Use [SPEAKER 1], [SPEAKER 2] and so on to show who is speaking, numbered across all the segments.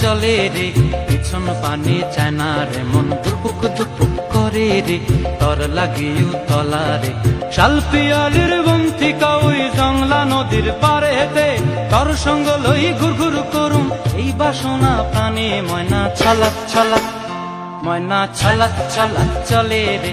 [SPEAKER 1] চলে রে, পিছন পানি চায় রে, মন দুপুক দুপুক করে রে, তর লাগিও তলা রে। শাল পিয়ালির বন্থিকা ওই জংলা নদীর পারে হেতে তর সঙ্গ লই ঘুর ঘুর করুম, এই বাসনা প্রাণে ময়না ছলাক ছলাক ময়না ছলাক ছলাক চলে রে।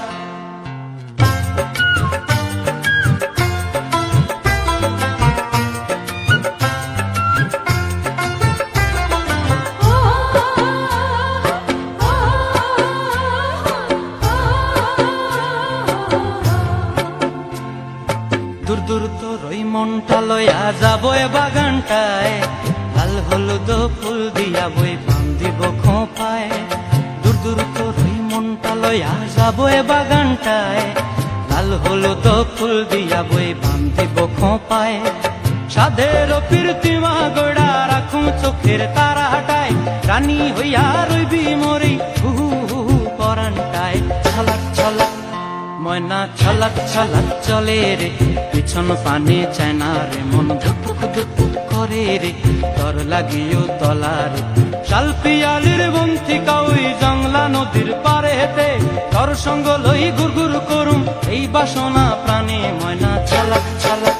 [SPEAKER 1] দূর তোর ওই মনটা লয়া যাব এ বাগানটায়। লাল হলুদ ফুল দিয়া বই বান্ধিব খোঁপায়। দূর দূর তোর ওই মনটা লয়া যাব এ বাগানটায়। লাল হলুদ ফুল দিয়া বই বান্ধিব খোঁপায়। সাধের প্রীতিমা গোড়া রাখুন চোখের তারা হাটায় রানী হইয়া রইবি মরি হু হু হু হু পরানটায়। ছলাক ছলাক, ময়না ছলাক ছলাক চলে রে। পিছন পানে চায় না রে মন ধুক ধুক করে রে। তর লাগিও তলার শালপিয়ালির বন্তি কাউই জংলা নদীর পারে হেতে তর সঙ্গ লই গুর গুর করুম। এই বাসনা প্রাণে ময়না ছলাক ছলাক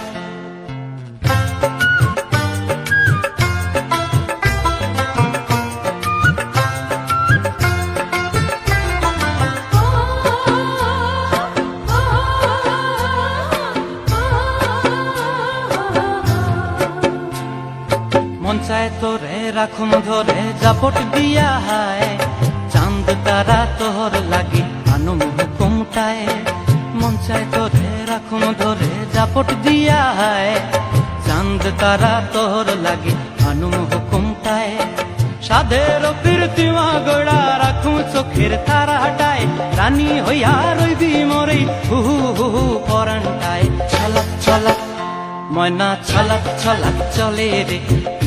[SPEAKER 1] মন চায় রাখুন ধরে জাপট দিয়া হায়। চাঁদ, তারা তোর লাগি আনুম হুকুমটায় মন চায় রাখুন ধরে জাপট দিয়া হায়। চাঁদ, তারা তোর লাগি আনুম হুকুমটায় সাধের কীর্তিমা গোড়া রাখুন চোখের তারা হাটায় রানী হইয়া রইবি মরে হু হু হু পরানটায়। ছলক ছলক, ময়না ছলাক ছলাক চলে রে।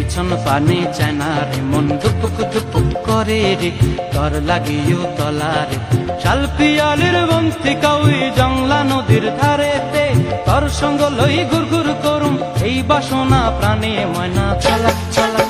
[SPEAKER 1] পিছন পানে চায়না রে, মন দুপুক দুপুক করে রে তর লাগিও তলা রে। শাল পিয়ালের বংশি কাউই জংলা নদীর ধারেতে, তর সঙ্গ লই গুর গুর করুম, এই বাসনা প্রাণে ময়না চলা ছলাক